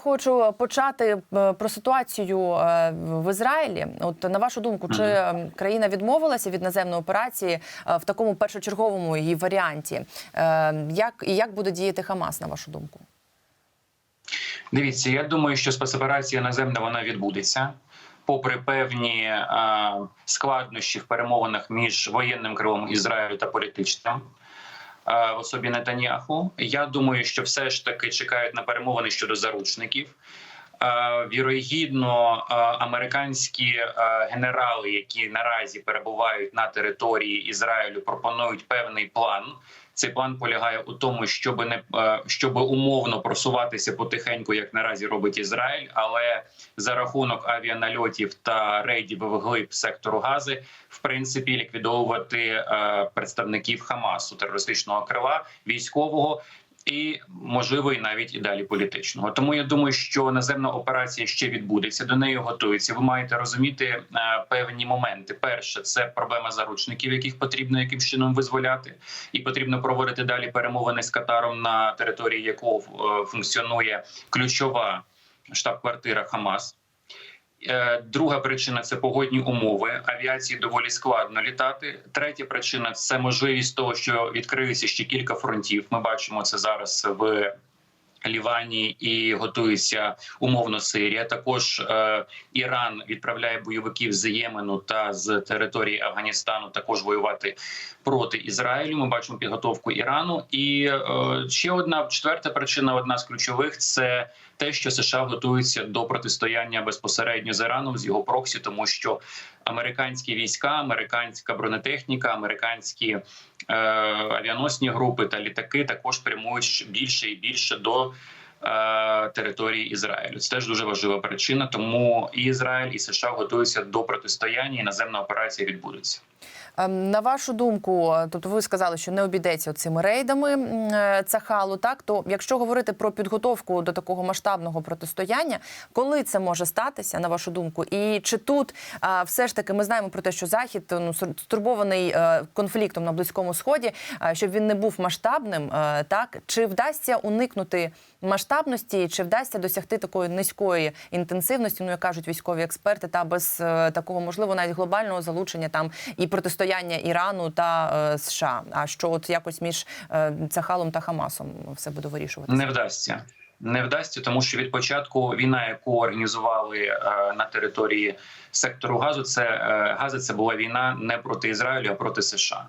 хочу почати е, про ситуацію е, в Ізраїлі. От на вашу думку, чи е, країна відмовилася від наземної операції е, в такому першочерговому її варіанті? Е, Як і як буде діяти Хамас, на вашу думку? Дивіться, я думаю, що спецоперація наземна вона відбудеться. Попри певні а, складнощі в перемовинах між воєнним крилом Ізраїлю та політичним в особі Нетаніаху. я думаю, що все ж таки чекають на перемовини щодо заручників. Вірогідно, американські генерали, які наразі перебувають на території Ізраїлю, пропонують певний план. Цей план полягає у тому, щоб не е, щоб умовно просуватися потихеньку, як наразі робить Ізраїль, але за рахунок авіанальотів та рейдів вглиб сектору Гази, в принципі, ліквідовувати е, представників Хамасу, терористичного крила, військового. І можливо, і навіть і далі політичного. Тому я думаю, що наземна операція ще відбудеться. До неї готується. Ви маєте розуміти е, певні моменти. Перше, це проблема заручників, яких потрібно яким чином визволяти, і потрібно проводити далі перемовини з Катаром, на території якого е, функціонує ключова штаб-квартира Хамас. Е, Друга причина це погодні умови. Авіації доволі складно літати. Третя причина це можливість того, що відкрилися ще кілька фронтів. Ми бачимо це зараз в Лівані і готується умовно Сирія. Також е, Іран відправляє бойовиків з Ємену та з території Афганістану також воювати проти Ізраїлю. Ми бачимо підготовку Ірану. І е, ще одна четверта причина, одна з ключових, це те, що США готуються до протистояння безпосередньо з Іраном з його проксі, тому що американські війська, американська бронетехніка, американські е, авіаносні групи та літаки також прямують більше і більше до. е, Території Ізраїлю це теж дуже важлива причина. Тому і Ізраїль і США готуються до протистояння, і наземна операція відбудеться. Ем, На вашу думку, тобто ви сказали, що не обійдеться цими рейдами е, Цахалу, так? То якщо говорити про підготовку до такого масштабного протистояння, коли це може статися, на вашу думку, і чи тут все ж таки ми знаємо про те, що захід ну стурбований е, конфліктом на близькому сході, щоб він не був масштабним, е, так? Чи вдасться уникнути масштабності, чи вдасться досягти такої низької інтенсивності, ну як кажуть військові експерти, та без е, такого можливо навіть глобального залучення там і протистояння Ірану та е, США. А що от якось між е, Цахалом та Хамасом все буде вирішуватися? Не вдасться. Не вдасться, тому що від початку війна, яку організували е, на території сектору газу, це е, гази. Це була війна не проти Ізраїлю, а проти США.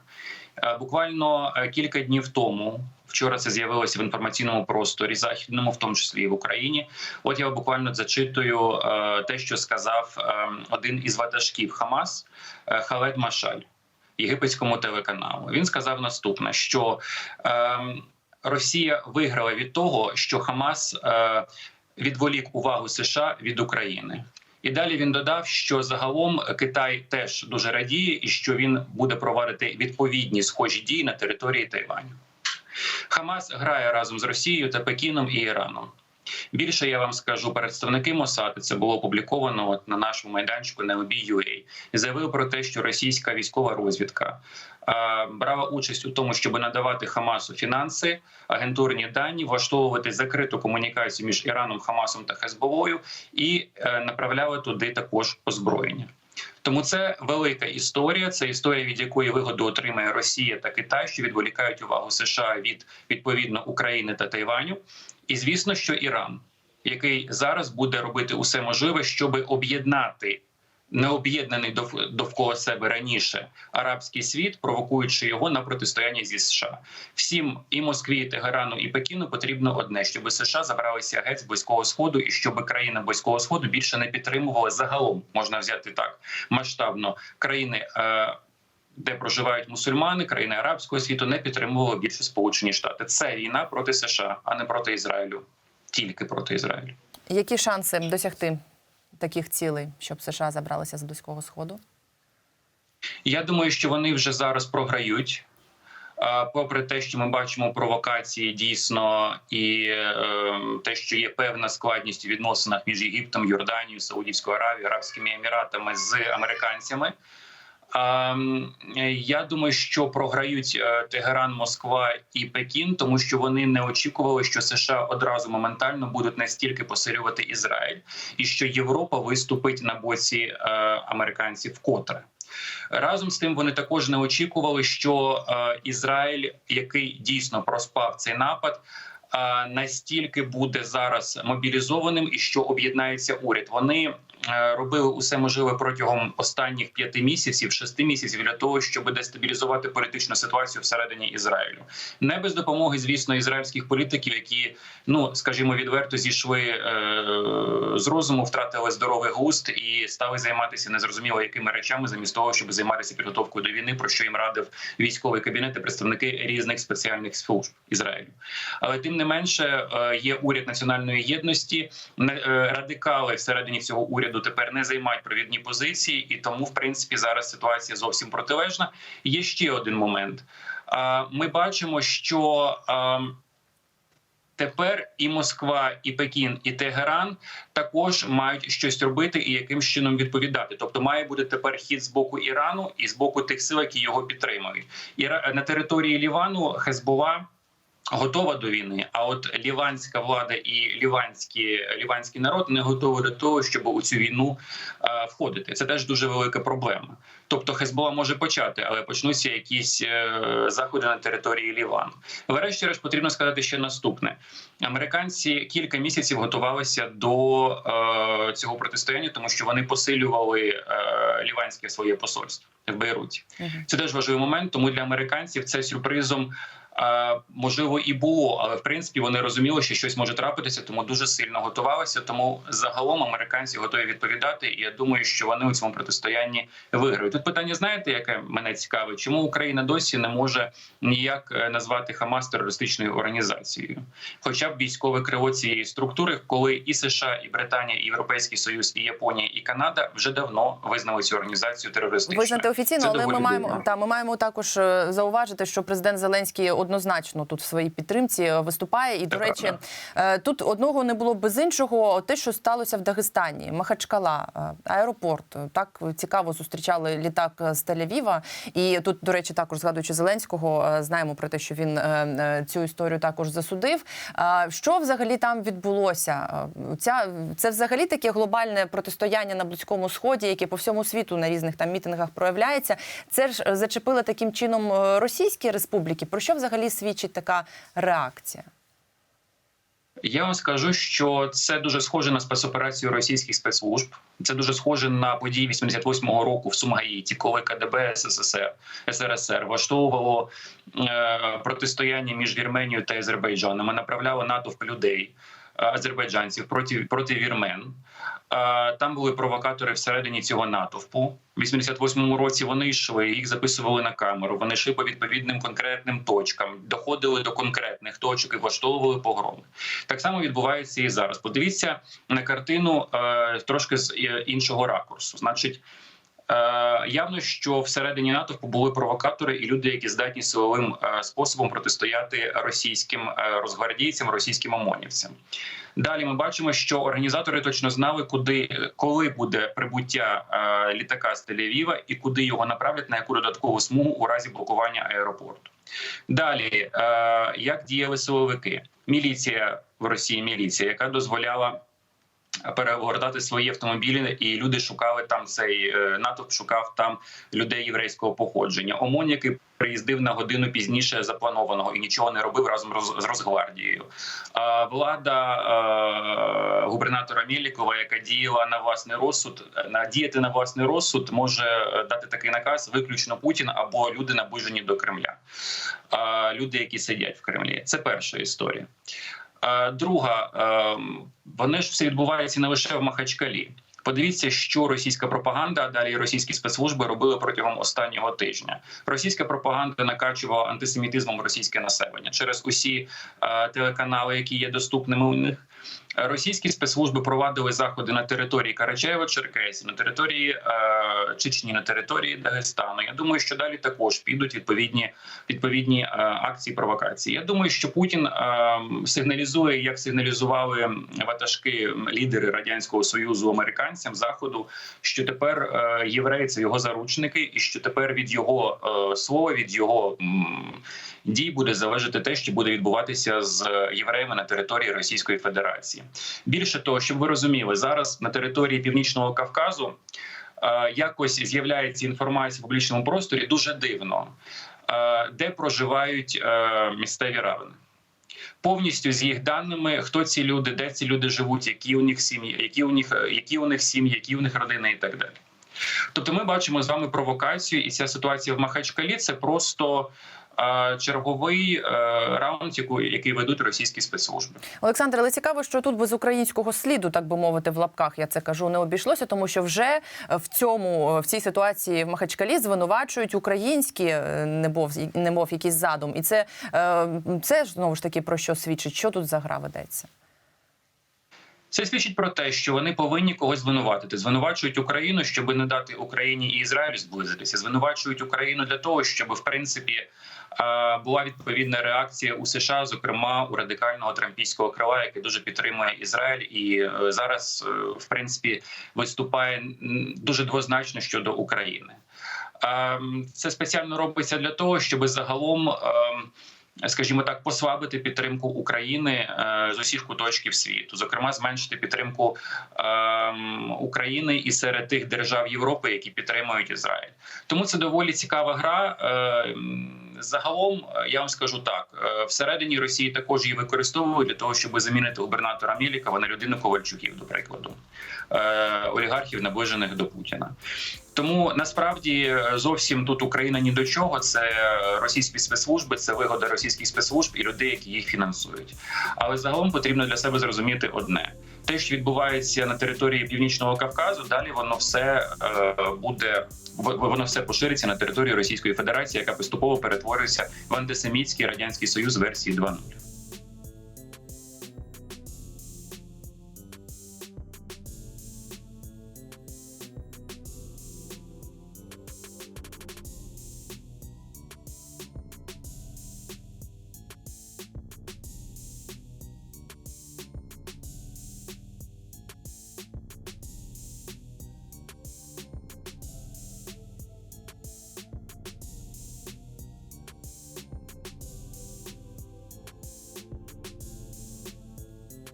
Е, буквально е, кілька днів тому. Вчора це з'явилося в інформаційному просторі західному, в тому числі і в Україні. От я буквально зачитую е, те, що сказав е, один із ватажків Хамас е, Халед Машаль єгипетському телеканалу. Він сказав наступне: що е, Росія виграла від того, що Хамас е, відволік увагу США від України. І далі він додав, що загалом Китай теж дуже радіє, і що він буде провадити відповідні схожі дії на території Тайваню. Хамас грає разом з Росією та Пекіном і Іраном. Більше я вам скажу, представники Мосади це було опубліковано от на нашому майданчику на LB.ua, заявив про те, що російська військова розвідка брала участь у тому, щоб надавати Хамасу фінанси, агентурні дані, влаштовувати закриту комунікацію між Іраном, Хамасом та Хезболою і е, направляли туди також озброєння. Тому це велика історія. Це історія, від якої вигоду отримає Росія та Китай, що відволікають увагу США від відповідно України та Тайваню. І звісно, що Іран, який зараз буде робити усе можливе, щоб об'єднати необ'єднаний дов- довкола себе раніше арабський світ, провокуючи його на протистояння зі США. Всім і Москві, і Тегерану, і Пекіну потрібно одне, щоб США забралися геть з близького сходу, і щоб країни близького сходу більше не підтримували загалом, можна взяти так масштабно країни. Е- де проживають мусульмани, країни арабського світу не підтримували більше Сполучені Штати. Це війна проти США, а не проти Ізраїлю, тільки проти Ізраїлю. Які шанси досягти таких цілей, щоб США забралися з близького сходу? Я думаю, що вони вже зараз програють. Попри те, що ми бачимо провокації дійсно, і е, те, що є певна складність у відносинах між Єгиптом, Йорданією, Саудівською Аравією, Арабськими Еміратами з американцями. Ем, Я думаю, що програють е, Тегеран, Москва і Пекін, тому що вони не очікували, що США одразу моментально будуть настільки посилювати Ізраїль, і що Європа виступить на боці е, американців вкотре. Разом з тим вони також не очікували, що е, Ізраїль, який дійсно проспав цей напад, настільки буде зараз мобілізованим і що об'єднається уряд. Вони робили усе можливе протягом останніх п'яти місяців, шести місяців для того, щоб дестабілізувати політичну ситуацію всередині Ізраїлю. Не без допомоги, звісно, ізраїльських політиків, які ну скажімо відверто зійшли е, з розуму, втратили здоровий глузд і стали займатися незрозуміло якими речами, замість того, щоб займатися підготовкою до війни, про що їм радив військовий кабінет і представники різних спеціальних служб Ізраїлю. Але тим не менше е, є уряд національної єдності. Не- е, Радикали всередині цього уряду тепер не займають провідні позиції, і тому, в принципі, зараз ситуація зовсім протилежна. Є ще один момент. Ми бачимо, що тепер і Москва, і Пекін, і Тегеран також мають щось робити і яким чином відповідати. Тобто, має бути тепер хід з боку Ірану і з боку тих сил, які його підтримують. Іра... на території Лівану Хезбола. Готова до війни, а от ліванська влада і ліванський, ліванський народ не готові до того, щоб у цю війну е, входити. Це теж дуже велика проблема. Тобто Хезбола може почати, але почнуться якісь е, заходи на території Лівану. Врешті-решт потрібно сказати ще наступне: американці кілька місяців готувалися до е, цього протистояння, тому що вони посилювали е, ліванське своє посольство в Бейруті. Це теж важливий момент. Тому для американців це сюрпризом. Можливо, і було, але в принципі вони розуміли, що щось може трапитися, тому дуже сильно готувалися. Тому загалом американці готові відповідати. І я думаю, що вони у цьому протистоянні виграють. Тут питання, знаєте, яке мене цікавить, чому Україна досі не може ніяк е, назвати Хамас терористичною організацією, хоча б військове крило цієї структури, коли і США, і Британія, і Європейський Союз, і Японія, і Канада вже давно визнали цю організацію терористичною. Визнати офіційно, Це але ми маємо та ми маємо також е, зауважити, що президент Зеленський однозначно тут в своїй підтримці е, виступає. І до речі, е, тут одного не було без іншого. Те, що сталося в Дагестані, Махачкала, е, аеропорт. Так цікаво зустрічали літак з Тель-Авіва. І тут, до речі, також згадуючи Зеленського, знаємо про те, що він цю історію також засудив. Що взагалі там відбулося? Ця це взагалі таке глобальне протистояння на близькому сході, яке по всьому світу на різних там мітингах проявляється. Це ж зачепило таким чином російські республіки. Про що взагалі свідчить така реакція? Я вам скажу, що це дуже схоже на спецоперацію російських спецслужб. Це дуже схоже на події 88-го року в Сумгаїті, коли КДБ СССР СРСР влаштовувало е, протистояння між Вірменією та Азербайджаном. Направляло натовп людей е, азербайджанців проти проти вірмен. Е, Там були провокатори всередині цього натовпу. В 88-му році вони йшли, їх записували на камеру. Вони йшли по відповідним конкретним точкам, доходили до конкретних точок і влаштовували погроми. Так само відбувається і зараз. Подивіться на картину е, трошки з е, іншого ракурсу. Значить, явно, що всередині натовпу були провокатори і люди, які здатні силовим е, способом протистояти російським е, розгвардійцям, російським ОМОНівцям. Далі ми бачимо, що організатори точно знали, куди коли буде прибуття е, літака з Тель-Авіва і куди його направлять на яку додаткову смугу у разі блокування аеропорту. Далі, е, як діяли силовики, міліція в Росії, міліція, яка дозволяла перегортати свої автомобілі, і люди шукали там цей е, натовп, шукав там людей єврейського походження. ОМОН, який приїздив на годину пізніше запланованого і нічого не робив разом з Росгвардією. Влада е, губернатора Мєлікова, яка діяла на власний розсуд, на діяти на власний розсуд може е, дати такий наказ виключно Путін або люди наближені до Кремля. Люди, які сидять в Кремлі. Це перша історія. Друга, е, вони ж все відбувається не лише в Махачкалі. Подивіться, що російська пропаганда, а далі російські спецслужби робили протягом останнього тижня. Російська пропаганда накачувала антисемітизмом російське населення через усі е, телеканали, які є доступними у них. Російські спецслужби провадили заходи на території Карачаєва-Черкесії, на території е, Чечні, на території Дагестану. Я думаю, що далі також підуть відповідні відповідні е, акції провокації. Я думаю, що Путін е, сигналізує, як сигналізували ватажки лідери радянського союзу американцям заходу, що тепер е, євреї це його заручники, і що тепер від його е, слова, від його м, дій буде залежати те, що буде відбуватися з е, євреями на території Російської Федерації. Більше того, щоб ви розуміли, зараз на території Північного Кавказу е, якось з'являється інформація в публічному просторі дуже дивно, е, де проживають е, місцеві равини. Повністю з їх даними, хто ці люди, де ці люди живуть, які у них сім'ї, які у них які у них сім'ї, які у них родини, і так далі. Тобто, ми бачимо з вами провокацію, і ця ситуація в Махачкалі це просто е, черговий е, раунд, який ведуть російські спецслужби. Олександр, але цікаво, що тут без українського сліду, так би мовити, в лапках я це кажу, не обійшлося, тому що вже в цьому в цій ситуації в Махачкалі звинувачують українські е, немов, немов якийсь задум, і це, е, це ж знову ж таки про що свідчить, що тут за гра ведеться. Це свідчить про те, що вони повинні когось звинуватити. Звинувачують Україну, щоб не дати Україні і Ізраїлю зблизитися. Звинувачують Україну для того, щоб в принципі е, була відповідна реакція у США, зокрема у радикального трампійського крила, яке дуже підтримує Ізраїль, і е, зараз е, в принципі виступає дуже двозначно щодо України. Ем, Це спеціально робиться для того, щоб загалом. Скажімо так, послабити підтримку України е, з усіх куточків світу, зокрема, зменшити підтримку ем, України і серед тих держав Європи, які підтримують Ізраїль. Тому це доволі цікава гра. Е, Загалом е, я вам скажу так: всередині Росії також її використовують для того, щоб замінити губернатора Мілікова на людину Ковальчуків, до прикладу, олігархів, наближених до Путіна. Тому насправді е, зовсім тут Україна ні до чого. Це російські спецслужби, це вигода російських спецслужб і людей, які їх фінансують. Але загалом потрібно для себе зрозуміти одне: те, що відбувається на території Північного Кавказу, далі воно все е, буде воно все пошириться на території Російської Федерації, яка поступово перетворюється в антисемітський радянський союз версії 2.0.